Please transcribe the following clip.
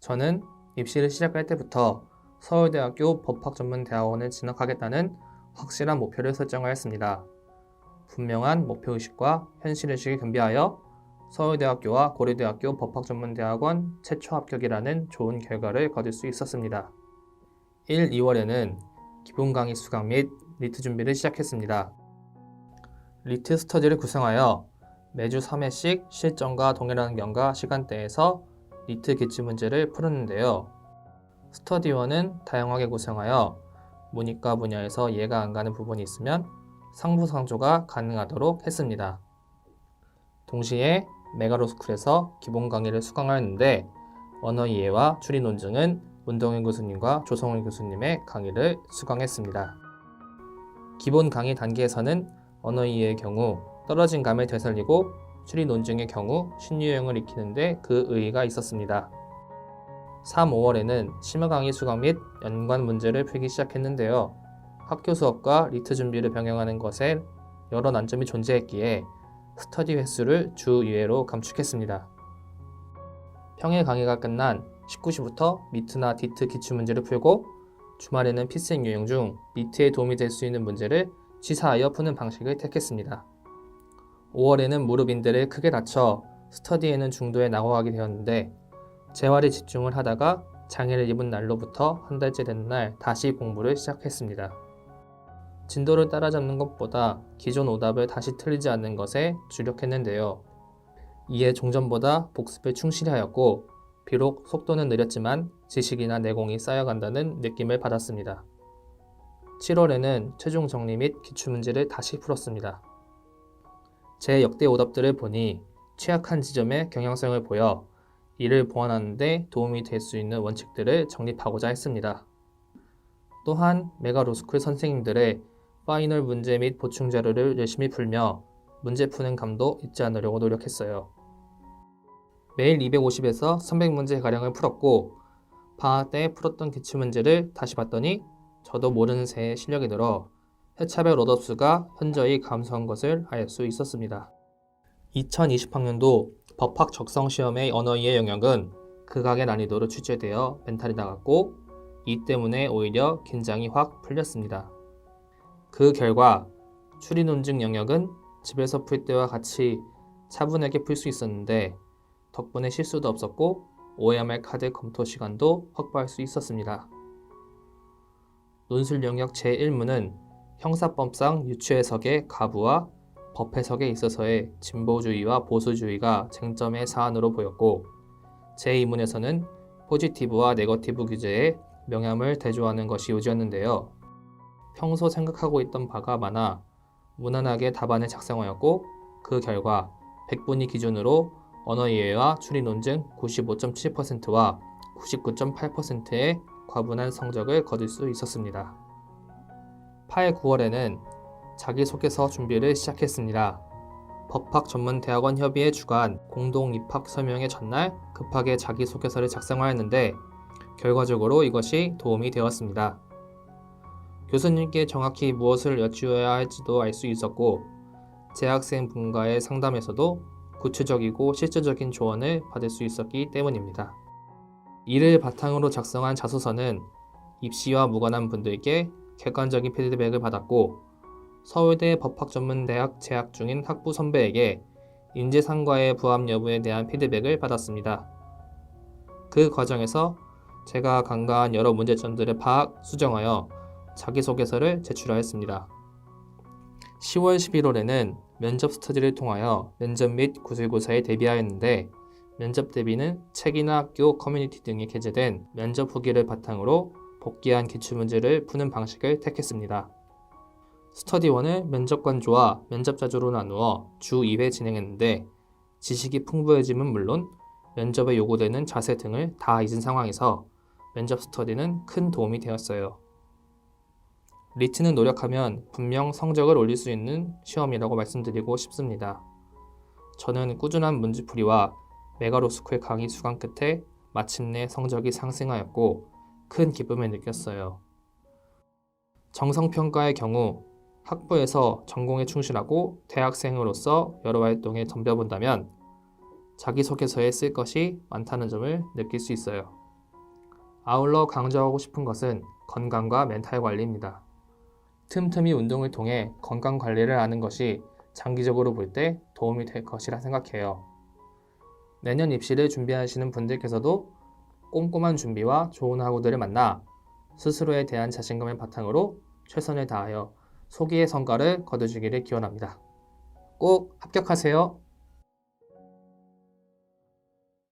저는 입시를 시작할 때부터 서울대학교 법학전문대학원에 진학하겠다는 확실한 목표를 설정하였습니다. 분명한 목표의식과 현실의식을 겸비하여 서울대학교와 고려대학교 법학전문대학원 최초 합격이라는 좋은 결과를 거둘 수 있었습니다. 1, 2월에는 기본 강의 수강 및 리트 준비를 시작했습니다. 리트 스터디를 구성하여 매주 3회씩 실전과 동일한 경과 시간대에서 리트 기출 문제를 풀었는데요. 스터디원은 다양하게 구성하여 문이과 분야에서 이해가 안 가는 부분이 있으면 상부상조가 가능하도록 했습니다. 동시에 메가로스쿨에서 기본 강의를 수강하였는데 언어 이해와 추리 논증은 문동현 교수님과 조성훈 교수님의 강의를 수강했습니다. 기본 강의 단계에서는 언어 이해의 경우 떨어진 감을 되살리고 추리 논증의 경우 신유형을 익히는데 그 의의가 있었습니다. 3, 5월에는 심화 강의 수강 및 연관 문제를 풀기 시작했는데요. 학교 수업과 리트 준비를 병행하는 것에 여러 난점이 존재했기에 스터디 횟수를 주 2회로 감축했습니다. 평일 강의가 끝난 19시부터 미트나 디트 기출 문제를 풀고 주말에는 필생 유형 중 미트에 도움이 될 수 있는 문제를 취사하여 푸는 방식을 택했습니다. 5월에는 무릎 인대를 크게 다쳐 스터디에는 중도에 나고가게 되었는데 재활에 집중을 하다가 장애를 입은 날로부터 한 달째 된 날 다시 공부를 시작했습니다. 진도를 따라잡는 것보다 기존 오답을 다시 틀리지 않는 것에 주력했는데요. 이에 종전보다 복습에 충실히 하였고 비록 속도는 느렸지만 지식이나 내공이 쌓여간다는 느낌을 받았습니다. 7월에는 최종 정리 및 기출문제를 다시 풀었습니다. 제 역대 오답들을 보니 취약한 지점에 경향성을 보여 이를 보완하는 데 도움이 될 수 있는 원칙들을 정립하고자 했습니다. 또한 메가로스쿨 선생님들의 파이널 문제 및 보충 자료를 열심히 풀며 문제 푸는 감도 잊지 않으려고 노력했어요. 매일 250에서 300문제 가량을 풀었고 방학 때 풀었던 기출 문제를 다시 봤더니 저도 모르는 새에 실력이 늘어 회차별 오답수가 현저히 감소한 것을 알 수 있었습니다. 2020학년도 법학 적성 시험의 언어 이해 영역은 극악의 난이도로 출제되어 멘탈이 나갔고 이 때문에 오히려 긴장이 확 풀렸습니다. 그 결과 추리 논증 영역은 집에서 풀 때와 같이 차분하게 풀 수 있었는데 덕분에 실수도 없었고 OMR 카드 검토 시간도 확보할 수 있었습니다. 논술 영역 제1문은 형사법상 유추해석의 가부와 법해석에 있어서의 진보주의와 보수주의가 쟁점의 사안으로 보였고 제2문에서는 포지티브와 네거티브 규제에 명암을 대조하는 것이 요지였는데요. 평소 생각하고 있던 바가 많아 무난하게 답안을 작성하였고 그 결과 100분위 기준으로 언어 이해와 추리 논증 95.7%와 99.8%의 과분한 성적을 거둘 수 있었습니다. 8, 9월에는 자기소개서 준비를 시작했습니다. 법학 전문 대학원 협의회 주관 공동 입학 설명회 전날 급하게 자기소개서를 작성하였는데 결과적으로 이것이 도움이 되었습니다. 교수님께 정확히 무엇을 여쭈어야 할지도 알 수 있었고 재학생 분과의 상담에서도 구체적이고 실질적인 조언을 받을 수 있었기 때문입니다. 이를 바탕으로 작성한 자소서는 입시와 무관한 분들께 객관적인 피드백을 받았고 서울대 법학전문대학 재학 중인 학부 선배에게 인재상과의 부합 여부에 대한 피드백을 받았습니다. 그 과정에서 제가 간과한 여러 문제점들을 파악, 수정하여 자기소개서를 제출하였습니다. 10월 11월에는 면접 스터디를 통하여 면접 및 구술고사에 대비하였는데 면접 대비는 책이나 학교 커뮤니티 등에 게재된 면접 후기를 바탕으로 복귀한 기출문제를 푸는 방식을 택했습니다. 스터디1을 면접관조와 면접자조로 나누어 주 2회 진행했는데 지식이 풍부해짐은 물론 면접에 요구되는 자세 등을 다 잊은 상황에서 면접 스터디는 큰 도움이 되었어요. 리트는 노력하면 분명 성적을 올릴 수 있는 시험이라고 말씀드리고 싶습니다. 저는 꾸준한 문제풀이와 메가로스쿨 강의 수강 끝에 마침내 성적이 상승하였고 큰 기쁨을 느꼈어요. 정성평가의 경우 학부에서 전공에 충실하고 대학생으로서 여러 활동에 덤벼본다면 자기소개서에 쓸 것이 많다는 점을 느낄 수 있어요. 아울러 강조하고 싶은 것은 건강과 멘탈 관리입니다. 틈틈이 운동을 통해 건강 관리를 하는 것이 장기적으로 볼 때 도움이 될 것이라 생각해요. 내년 입시를 준비하시는 분들께서도 꼼꼼한 준비와 좋은 학우들을 만나 스스로에 대한 자신감을 바탕으로 최선을 다하여 소기의 성과를 거두시기를 기원합니다. 꼭 합격하세요.